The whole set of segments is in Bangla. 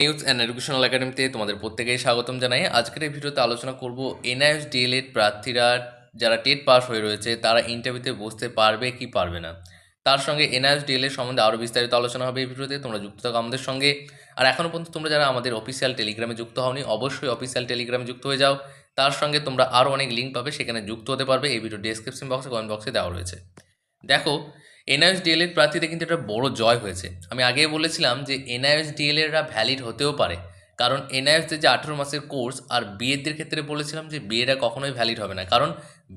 নিউজ অ্যান্ড এডুকেশনাল একাডেমিতে তোমাদের প্রত্যেকেই স্বাগতম জানাই। আজকের এই ভিডিওতে আলোচনা করব এনআইএস ডিএলএড প্রার্থীরা যারা টেট পাস হয়ে রয়েছে, তারা ইন্টারভিউতে বসতে পারবে কি পারবে না। তার সঙ্গে এনআইএস ডিএলএড সম্বন্ধে আরও বিস্তারিত আলোচনা হবে এই ভিডিওতে, তোমরা যুক্ত থাকো আমাদের সঙ্গে। আর এখনও পর্যন্ত তোমরা যারা আমাদের অফিসিয়াল টেলিগ্রামে যুক্ত হওনি, অবশ্যই অফিসিয়াল টেলিগ্রামে যুক্ত হয়ে যাও। তার সঙ্গে তোমরা আরও অনেক লিঙ্ক পাবে, সেখানে যুক্ত হতে পারবে। এই ভিডিও ডেসক্রিপশন বক্সে কমেন্ট বক্সে দেওয়া রয়েছে। দেখো এনআইএস ডিএলএড প্রার্থীতে কিন্তু একটা বড় জয় হয়েছে। আমি আগে বলেছিলাম যে এনআইএস ডিএলএডরা ভ্যালিড হতেও পারে। কারণ এনআইএসদের যে আঠেরো মাসের কোর্স আর বিএডদের ক্ষেত্রে বলেছিলাম যে বিএডরা কখনোই ভ্যালিড হবে না। কারণ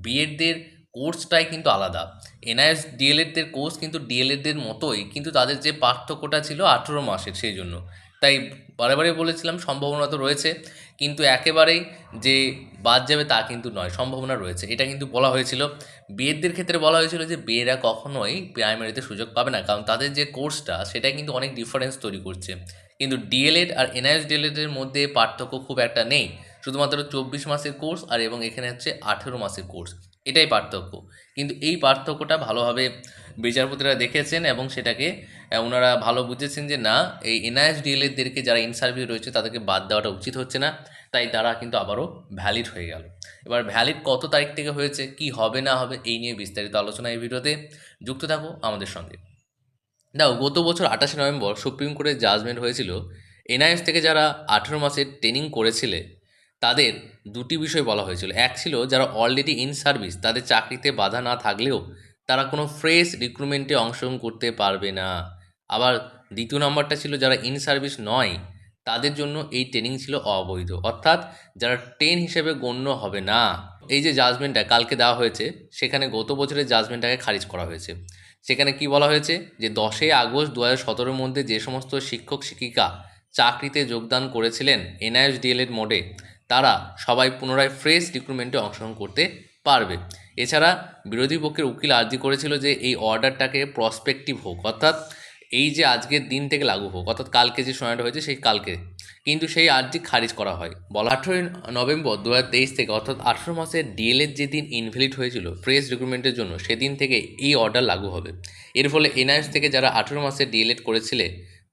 বিএডদের কোর্সটাই কিন্তু আলাদা। এনআইএস ডিএলএডদের কোর্স কিন্তু ডিএলএডদের মতোই, কিন্তু তাদের যে পার্থক্যটা ছিল আঠেরো মাসের, সেই জন্য। তাই বারে বলেছিলাম সম্ভাবনা তো রয়েছে, কিন্তু একেবারেই যে বাদ যাবে তা কিন্তু নয়, সম্ভাবনা রয়েছে। এটা কিন্তু বলা হয়েছিল। বিএডদের ক্ষেত্রে বলা হয়েছিল যে বিয়েরা কখনোই প্রাইমারিতে সুযোগ পাবে না, কারণ তাদের যে কোর্সটা সেটা কিন্তু অনেক ডিফারেন্স তৈরি করছে। কিন্তু ডিএলএড আর এনআইএস ডিএলএডের মধ্যে পার্থক্য খুব একটা নেই। শুধুমাত্র চব্বিশ মাসের কোর্স আর এবং এখানে হচ্ছে আঠেরো মাসের কোর্স এটাই পার্থক্য। কিন্তু এই পার্থক্যটা ভালোভাবে বিচারপতিরা দেখেছেন এবং সেটাকে ওনারা ভালো বুঝেছেন যে না, এই এনআইএস ডিএলএডদেরকে যারা ইন সার্ভিস রয়েছে তাদেরকে বাদ দেওয়াটা উচিত হচ্ছে না, তাই তারা কিন্তু আবারও ভ্যালিড হয়ে গেল। এবার ভ্যালিড কত তারিখ থেকে হয়েছে, কি হবে না হবে, এই নিয়ে বিস্তারিত আলোচনা এই ভিডিওতে। যুক্ত থাকো আমাদের সঙ্গে। দেখো গত বছর আঠাশে নভেম্বর সুপ্রিম কোর্টের জাজমেন্ট হয়েছিল, এনআইএস থেকে যারা আঠেরো মাসের ট্রেনিং করেছিলে তাদের দুটি বিষয় বলা হয়েছিল। এক ছিল যারা অলরেডি ইন সার্ভিস তাদের চাকরিতে বাধা না থাকলেও তারা কোনো ফ্রেশ রিক্রুটমেন্টে অংশগ্রহণ করতে পারবে না। আবার দ্বিতীয় নম্বরটা ছিল যারা ইন সার্ভিস নয়, তাদের জন্য এই ট্রেনিং ছিল অবৈধ। অর্থাৎ যারা ট্রেন হিসেবে গণ্য হবে না। এই যে জাজমেন্টটা কালকে দেওয়া হয়েছে, সেখানে গত বছরের জাজমেন্টটাকে খারিজ করা হয়েছে। সেখানে কি বলা হয়েছে? যে দশই আগস্ট দু হাজার মধ্যে যে সমস্ত শিক্ষক শিক্ষিকা চাকরিতে যোগদান করেছিলেন এনআইএস ডিএলএড মোডে তারা সবাই পুনরায় ফ্রেশ রিক্রুটমেন্টে অংশগ্রহণ করতে পারবে। এছাড়া বিরোধী পক্ষের উকিল আর্জি করেছিল যে এই অর্ডারটাকে প্রসপেক্টিভ হোক, অর্থাৎ এই যে আজকের দিন থেকে লাগু হোক, অর্থাৎ কালকে যে সময়টা হয়েছে সেই কালকে, কিন্তু সেই আর্জি খারিজ করা হয়। বলা আঠেরোই নভেম্বর দু হাজার তেইশ থেকে, অর্থাৎ আঠেরো মাসের ডিএলএড যেদিন ইনভ্যালিড হয়েছিল ফ্রেশ রিক্রুটমেন্টের জন্য, সেদিন থেকে এই অর্ডার লাগু হবে। এর ফলে এনআইএস থেকে যারা আঠেরো মাসে ডিএলএড করেছিলে,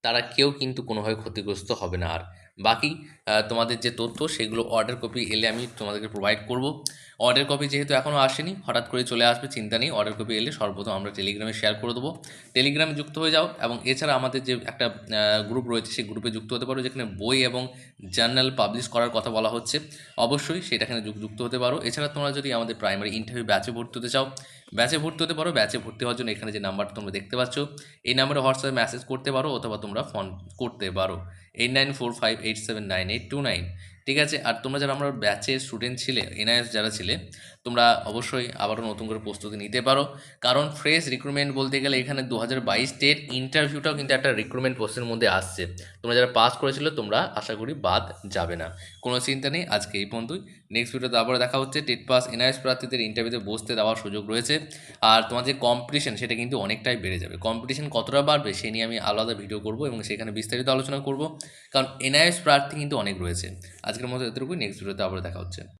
তারা কেউ কিন্তু কোনোভাবে ক্ষতিগ্রস্ত হবে না। আর বাকি তোমাদের যে তথ্য, সেগুলো অর্ডার কপি এলে আমি তোমাদেরকে প্রোভাইড করব। অর্ডার কপি যেহেতু এখনও আসেনি, হঠাৎ করে চলে আসবে, চিন্তা নেই অর্ডার কপি এলে সর্বপ্রথম আমরা টেলিগ্রামে শেয়ার করে দেবো। টেলিগ্রামে যুক্ত হয়ে যাও, এবং এছাড়া আমাদের যে একটা গ্রুপ রয়েছে, সেই গ্রুপে যুক্ত হতে পারো, যেখানে বই এবং জার্নাল পাবলিশ করার কথা বলা হচ্ছে। অবশ্যই সেটা এখানে যুক- যুক্ত হতে পারো। এছাড়া তোমরা যদি আমাদের প্রাইমারি ইন্টারভিউ ব্যাচে ভর্তি হতে চাও ব্যাচে ভর্তি হতে পারো ব্যাচে ভর্তি হওয়ার জন্য এখানে যে নাম্বারটা তোমরা দেখতে পাচ্ছ, এই নাম্বারে হোয়াটসঅ্যাপে মেসেজ করতে পারো, অথবা তোমরা ফোন করতে পারো। Eight nine four five eight seven nine eight two nine ঠিক আছে? আর তোমরা যারা আমরা ব্যাচের স্টুডেন্ট ছিলে এনআইএস যারা ছিলে, তোমরা অবশ্যই আবারও নতুন করে প্রস্তুতি নিতে পারো। কারণ ফ্রেশ রিক্রুটমেন্ট বলতে গেলে এখানে দু হাজার বাইশ স্টেট ইন্টারভিউটাও কিন্তু একটা রিক্রুটমেন্ট পোস্টের মধ্যে আসছে। তোমরা যারা পাস করেছিল, তোমরা আশা করি বাদ যাবে না। কোনো চিন্তা নেই, আজকে এই পর্যন্তই। নেক্সট ভিডিওতে আবার দেখা হচ্ছে টেট পাস এনআইএস প্রার্থীদের ইন্টারভিউতে বসতে দেওয়ার সুযোগ রয়েছে। আর তোমার যে কম্পিটিশন সেটা কিন্তু অনেকটাই বেড়ে যাবে। কম্পিটিশন কতটা বাড়বে, সে নিয়ে আমি আলাদা ভিডিও করব এবং সেখানে বিস্তারিত আলোচনা করব। কারণ এনআইএস প্রার্থী কিন্তু অনেক রয়েছে। আজকের মতো এতটুকুই। নেক্সট ভিডিওতে আবার দেখা হচ্ছে।